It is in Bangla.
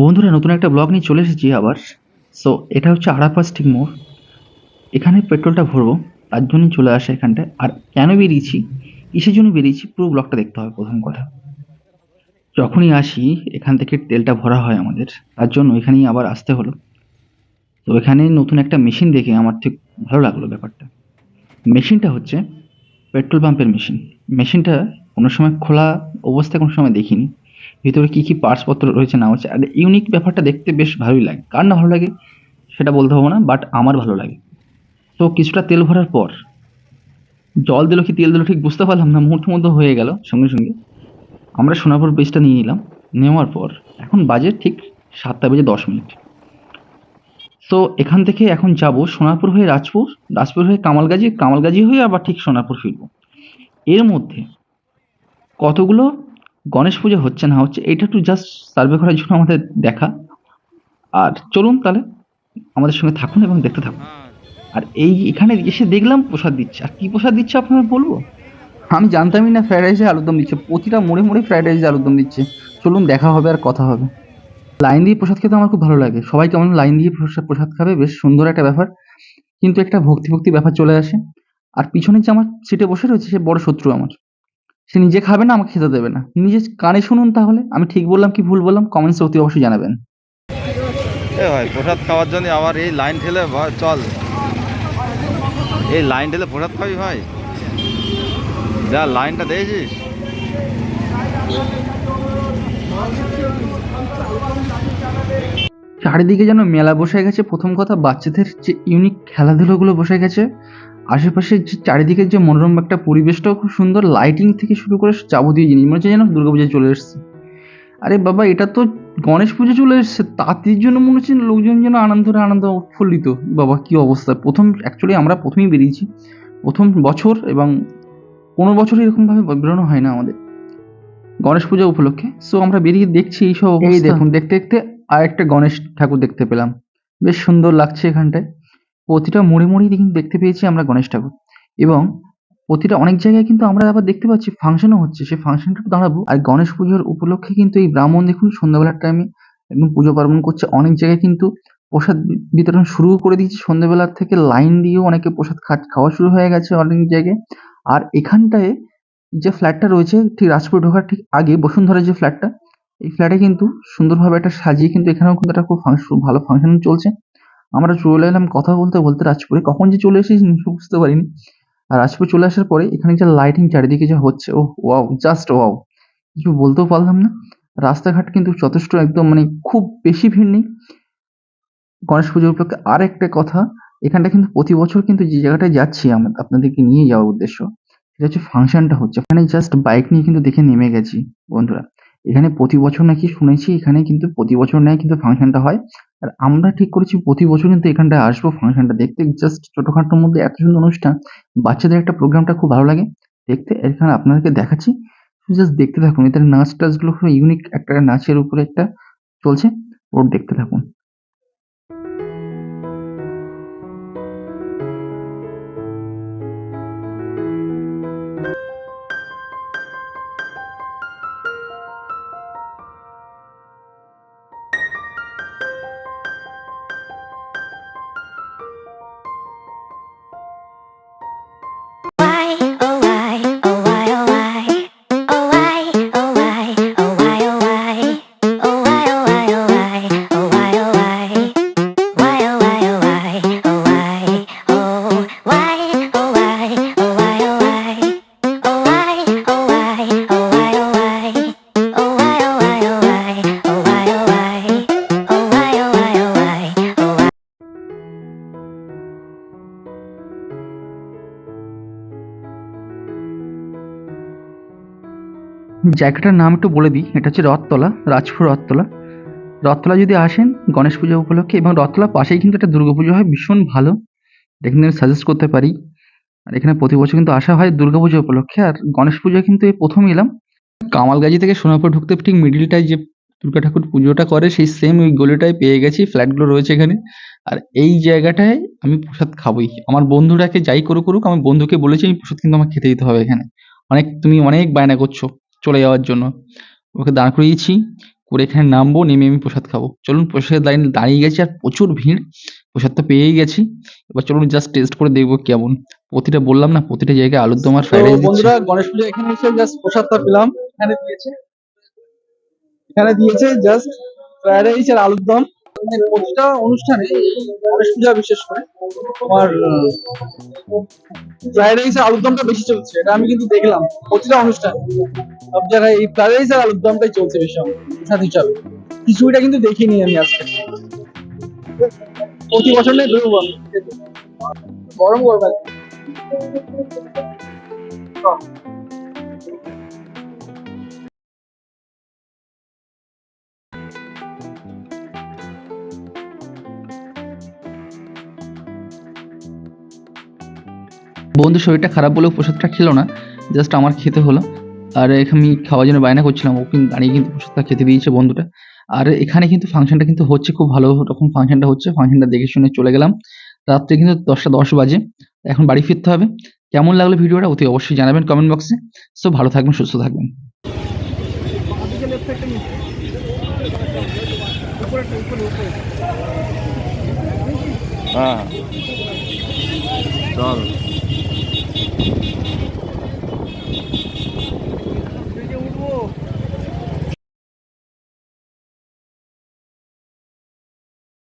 বন্ধুরা, নতুন একটা ব্লগ নিয়ে চলে এসেছি আবার। সো এটা হচ্ছে আরাপা স্টিক মোড়। এখানে পেট্রোলটা ভরবো, তার জন্যই চলে আসা এখানটায় আর কেন বেরিয়েছি? কিসের জন্য বেরিয়েছি? পুরো ব্লগটা দেখতে হবে প্রথম কথা। যখনই আসি, এখান থেকে তেলটা ভরা হয় আমাদের। তার জন্য এখানেই আবার আসতে হলো। তো এখানে নতুন একটা মেশিন দেখে আমার ঠিক ভালো লাগল ব্যাপারটা। মেশিনটা হচ্ছে পেট্রোল পাম্পের মেশিন মেশিনটা কোনো সময় খোলা অবস্থায় কোনো সময় দেখিনি। ভিতরে কী কী পার্টসপত্র রয়েছে না হচ্ছে, আর ইউনিক ব্যাপারটা দেখতে বেশ ভালোই লাগে। কার না ভালো লাগে সেটা বলতে হব না বাট আমার ভালো লাগে। তো কিছুটা তেল ভরার পর, জল দিল কি তেল দিল ঠিক বুঝতে পারলাম না মুহূর্ত মধ্যে হয়ে গেল সঙ্গে সঙ্গে। আমরা সোনাপুর বেসটা নিয়ে নিলাম নেওয়ার পর, এখন বাজে ঠিক সাতটা বেজে দশ মিনিট। তো এখান থেকে এখন যাব সোনাপুর হয়ে রাজপুর রাজপুর হয়ে কামালগাজি কামালগাজি হয়ে আবার ঠিক সোনাপুর ফিরবো। এর মধ্যে কতগুলো গণেশ পুজো হচ্ছে না, হচ্ছে এটা একটু জাস্ট সার্ভে করার জন্য আমাদের দেখা। আর চলুন তাহলে আমাদের সঙ্গে থাকুন এবং দেখতে থাকুন। আর এই এখানে এসে দেখলাম প্রসাদ দিচ্ছে। আর কি প্রসাদ দিচ্ছে আপনারা বলব? আমি জানতামই না ফ্রাইড রাইসে আলুদম দিচ্ছে। প্রতিটা মোড়ে মোড়ে ফ্রাইড রাইসে আলুদম দিচ্ছে। চলুন দেখা হবে আর কথা হবে। লাইন দিয়ে প্রসাদ খেতে আমার খুব ভালো লাগে। সবাই কেমন লাইন দিয়ে প্রসাদ প্রসাদ খাবে? বেশ সুন্দর একটা ব্যাপার। কিন্তু একটা ভক্তি ভক্তি ব্যাপার চলে আসে। আর পিছনে যে আমার সিটে বসে রয়েছে সে বড় শত্রু আমার। সে নিজে খাবে না আমাকে খেতে দেবে না। নিজে কানে শুনুন তাহলে। আমি ঠিক বললাম কি ভুল বললাম? কমেন্টসে অতি অবশ্যই জানাবেন। এ ভাই প্রসাদ খাওয়ার জন্য আবার এই লাইন ঠেলে ভাই চল। এই লাইন ঠেলে প্রসাদ খাবি ভাই? যা লাইনটা দেখেছিস? চারিদিকে যেন মেলা বসে গেছে। প্রথম কথা বাচ্চাদের যে ইউনিক খেলাধুলোগুলো বসে গেছে। আশেপাশে যে চারিদিকের যে মনোরম একটা পরিবেশটাও খুব সুন্দর লাইটিং থেকে শুরু করে যাবতীয় জিনিস মনে হচ্ছে যেন দুর্গাপূজা চলে এসছে। আরে বাবা এটা তো গণেশ পুজো চলে এসছে তাঁতির জন্য মনে হচ্ছে লোকজন যেন আনন্দরে আনন্দ উৎফুল্লিত বাবা কি অবস্থা? প্রথম অ্যাকচুয়ালি আমরা প্রথমেই বেরিয়েছি। প্রথম বছর এবং কোনো বছর এরকমভাবে বেরোনো হয় না আমাদের। গণেশ পূজা উপলক্ষে। সো আমরা বেরিয়ে দেখছি এইসব এই দেখুন দেখতে দেখতে আরেকটা গণেশ ঠাকুর দেখতে পেলাম। বেশ সুন্দর লাগছে এখানটায়। প্রতিটা মোড়ে মোড়েই কিন্তু দেখতে পেয়েছি আমরা গণেশ ঠাকুর। এবং প্রতিটা অনেক জায়গায় কিন্তু আমরা আবার দেখতে পাচ্ছি ফাংশনও হচ্ছে। সেই ফাংশনটা দাঁড়াবো। আর গণেশ পুজোর উপলক্ষে কিন্তু এই ব্রাহ্মণ দেখুন, সন্ধ্যাবেলার টাইমে একদম পুজো পার্বণ করছে। অনেক জায়গায় কিন্তু প্রসাদ বিতরণ শুরু করে দিয়েছে। সন্ধ্যাবেলার থেকে লাইন দিয়েও অনেকে প্রসাদ খা- খাওয়া শুরু হয়ে গেছে অনেক জায়গায়। আর এখানটায় যে ফ্ল্যাটটা রয়েছে, ঠিক রাজপুর ঢোকার ঠিক আগে বসুন্ধরা যে ফ্ল্যাটটা এই ফ্ল্যাটে কিন্তু সুন্দরভাবে একটা সাজিয়ে কিন্তু এখানেও কিন্তু একটা খুব ভালো ফাংশন চলছে। আমরা চলে এলাম কথা বলতে বলতে রাজপুরে। কখন যে চলে এসেছি বুঝতে পারিনি। আর রাজপুর চলে আসার পরে এখানে যে লাইটিং চারিদিকে যা হচ্ছে ও ওয়াও জাস্ট ওয়াও কিছু বলতেও পারলাম না। রাস্তাঘাট কিন্তু যথেষ্ট একদম মানে খুব বেশি ভিড় নেই। গণেশ পুজোর উপলক্ষে আর একটা কথা, এখানটা কিন্তু প্রতি বছর কিন্তু যে জায়গাটায় যাচ্ছি আমরা, আপনাদেরকে নিয়ে যাওয়ার উদ্দেশ্য, সেটা হচ্ছে ফাংশনটা হচ্ছে। ওখানে জাস্ট বাইক নিয়ে কিন্তু দেখে নেমে গেছি, বন্ধুরা। এখানে প্রতি বছর নাকি শুনেছি, এখানে কিন্তু প্রতি বছর নেয় কিন্তু ফাংশনটা হয়। আর আমরা ঠিক করেছি প্রতি বছর কিন্তু এখানটায় আসব ফাংশনটা। দেখতে জাস্ট ছোটখাটোর মধ্যে এত সুন্দর অনুষ্ঠান, বাচ্চাদের একটা প্রোগ্রামটা খুব ভালো লাগে। দেখতে এখানে আপনাদেরকে দেখাচ্ছি। জাস্ট দেখতে থাকুন, এদের নাচ টাচগুলো খুব ইউনিক একটা নাচের উপরে একটা চলছে। ওর দেখতে থাকুন। জায়গাটার নাম একটু বলে দিই। এটা হচ্ছে রথতলা, রাজপুর রথতলা। রথতলা যদি আসেন, গণেশ পুজো উপলক্ষে এবং রথতলার পাশেই কিন্তু একটা দুর্গাপুজো হয়, ভীষণ ভালো। এখানে আমি সাজেস্ট করতে পারি। আর এখানে প্রতি বছর কিন্তু আসা হয় দুর্গাপুজো উপলক্ষে। আর গণেশ পুজো কিন্তু এই প্রথম এলাম। কামালগাজি থেকে সোনাপুর ঢুকতে ঠিক মিডিলটায় যে দুর্গা ঠাকুর পুজোটা করে, সেই সেম ওই গলিটায় পেয়ে গেছি। ফ্ল্যাটগুলো রয়েছে এখানে। আর এই জায়গাটায় আমি প্রসাদ খাবোই। আমার বন্ধুরাকে যাই করুক করুক আমার বন্ধুকে বলেছি, আমি প্রসাদ কিন্তু আমাকে খেতে দিতে হবে এখানে। অনেক, তুমি অনেক বায়না করছ। চলে যাওয়ার জন্য। ওকে দাঁড় করিয়েছি করে এখানে নামবো নেমে আমি প্রসাদ খাব। চলুন প্রসাদের লাইন দাঁড়িয়ে গেছি আর প্রচুর ভিড়। প্রসাদ তো পেয়েই গেছি। এবার চলুন জাস্ট টেস্ট করে দেখব কেমন। প্রতিটা বললাম না প্রতিটা জায়গায় আলুর দম আর ফ্রাইড রাইস বন্ধুরা গণেশ পূজা এখানে এসে জাস্ট প্রসাদটা পেলাম। এখানে দিয়েছে। এখানে দিয়েছে জাস্ট ফ্রাইড রাইস আর আলুর দম। প্রতিটা অনুষ্ঠানে এই গণেশ পূজা বিশেষ করে তোমার ফ্রাইড রাইস আর আলুর দমটা বেশি চলছে। এটা আমি কিন্তু দেখলাম প্রতিটা অনুষ্ঠানে। সব জায়গায় এই ফ্রাইড রাইস আর আলুর দমটাই চলছে বেশি প্রসাদ হিসাবে খিচুড়িটা কিন্তু দেখিনি আমি আজকে। প্রতি বছর নেই খেতে। গরম গরম বন্ধু, শরীরটা খারাপ বলেও প্রসাদটা খেলো না, জাস্ট আমার খেতে হলো। আর আমি খাওয়ার জন্য বায়না করছিলাম ও কিন্তু দাঁড়িয়ে কিন্তু প্রসাদটা খেতে দিয়েছে বন্ধুটা। আর এখানে কিন্তু ফাংশনটা কিন্তু হচ্ছে খুব ভালো রকম ফাংশনটা হচ্ছে, ফাংশনটা দেখে শুনে চলে গেলাম। রাত্রে কিন্তু দশটা দশ বাজে, এখন বাড়ি ফিরতে হবে। কেমন লাগল ভিডিওটা অতি অবশ্যই জানাবেন কমেন্ট বক্সে সো ভালো থাকবেন, সুস্থ থাকবেন। হ্যাঁ। চল।